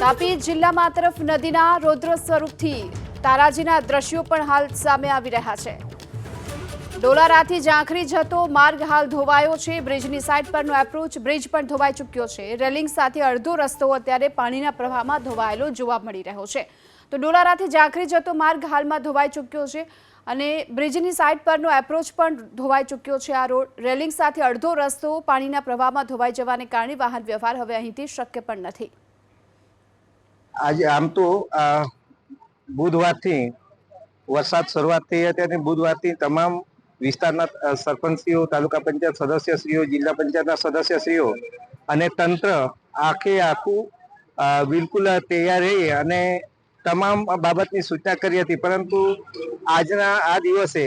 તાપી જિલ્લામાં તરફ નદીના રૌદ્ર સ્વરૂપથી તારાજીના દ્રશ્યો પણ હાલ સામે આવી રહ્યા છે. ડોલારાથી ઝાંખરી જતો માર્ગ હાલ ધોવાયો છે. બ્રિજની સાઇડ પરનો એપ્રોચ બ્રિજ પણ ધોવાઈ ચૂક્યો છે. રેલિંગ સાથે અડધો રસ્તો અત્યારે પાણીના પ્રવાહમાં ધોવાયેલો જોવા મળી રહ્યો છે. તો ડોલારાથી ઝાંખરી જતો માર્ગ હાલમાં ધોવાઈ ચૂક્યો છે અને બ્રિજની સાઈડ પરનો એપ્રોચ પણ ધોવાઈ ચૂક્યો છે. આ રોડ રેલિંગ સાથે અડધો રસ્તો પાણીના પ્રવાહમાં ધોવાઈ જવાને કારણે વાહન વ્યવહાર હવે અહીંથી શક્ય પણ નથી. આજે આમ તો બુધવારથી વરસાદ શરૂઆત થઈ હતી અને બુધવારથી તમામ વિસ્તારના સરપંચશ્રીઓ, તાલુકા પંચાયત સદસ્યશ્રીઓ, જિલ્લા પંચાયતના સદસ્યશ્રીઓ અને તંત્ર આખે આખું બિલકુલ તૈયાર રહી અને તમામ બાબતની સૂચના કરી હતી. પરંતુ આજના આ દિવસે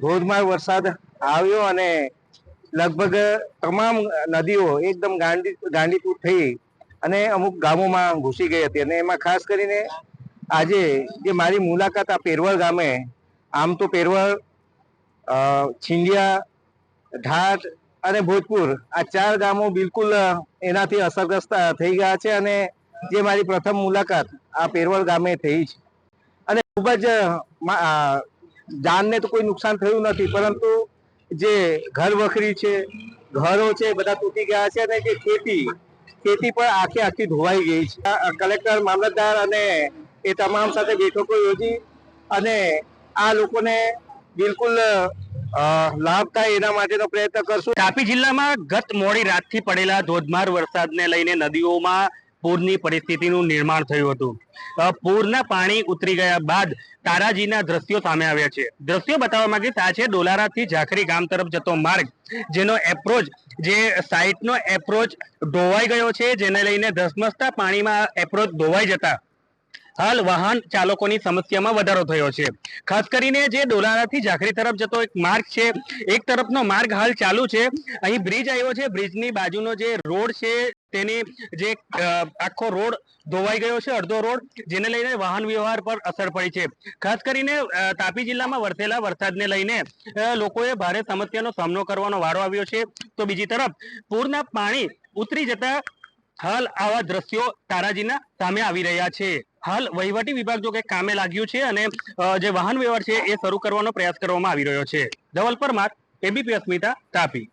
ધોધમાર વરસાદ આવ્યો અને લગભગ તમામ નદીઓ એકદમ ગાંડી ગાંડીતુર થઈ અને અમુક ગામોમાં ઘૂસી ગઈ હતી અને એમાં ખાસ કરીને આજે જે મારી મુલાકાત આ પેરવળ ગામે, આમ તો પેરવળ છીંડિયા ઢાટ અને ભોજપુર આ ચાર ગામો બિલકુલ એનાથી અસરગ્રસ્ત થઈ ગયા છે અને જે મારી પ્રથમ મુલાકાત આ પેરવળ ગામે થઈ છે. અને ખૂબ જ જાનને તો કોઈ નુકસાન થયું નથી, પરંતુ જે ઘર વખરી છે, ઘરો છે, બધા તૂટી ગયા છે અને જે ખેતી ખેતી પણ આખી આખી ધોવાઈ ગઈ છે. કલેક્ટર, મામલતદાર અને એ તમામ સાથે બેઠકો યોજી અને આ લોકોને બિલકુલ લાભ થાય એના માટેનો પ્રયત્ન કરશું. તાપી જિલ્લામાં ગત મોડી રાતથી પડેલા ધોધમાર વરસાદને લઈને નદીઓમાં પૂરની પરિસ્થિતિનું નિર્માણ થયું હતું. પૂરના પાણી ઉતરી ગયા બાદ તારાજીના દ્રશ્યો સામે આવ્યા છે. દ્રશ્યો બતાવવા માંગીશ આ છે ડોલારાથી ઝાખરી ગામ તરફ જતો માર્ગ, જેનો એપ્રોચ જે સાઇટનો એપ્રોચ ધોવાઈ ગયો છે, જેને લઈને ધસમસતા પાણીમાં એપ્રોચ ધોવાઈ જતા હાલ વાહન ચાલકોની સમસ્યામાં વધારો થયો છે. ખાસ કરીને જે ડોલારાથી ઝાખરી તરફ જતો એક માર્ગ છે, એક તરફનો માર્ગ હાલ ચાલુ છે. અહીં બ્રિજ આવ્યો છે, બ્રિજની બાજુનો જે રોડ છે તેની જે આખો રોડ ધોવાઈ ગયો છે, અડધો રોડ, જેને લઈને વાહન વ્યવહાર પર અસર પડી છે. ખાસ કરીને તાપી જિલ્લામાં વરસેલા વરસાદને લઈને લોકોએ ભારે સમસ્યાનો સામનો કરવાનો વારો આવ્યો છે. તો બીજી તરફ, પૂરના પાણી ઉતરી જતા હાલ આવા દ્રશ્યો તારાજીના સામે આવી રહ્યા છે. હાલ વહીવટી વિભાગ જો કે કામે લાગ્યું છે અને જે વાહન વ્યવહાર છે એ શરૂ કરવાનો પ્રયાસ કરવામાં આવી રહ્યો છે. ધવલ પરમાર, એબીપી અસ્મિતા, તાપી.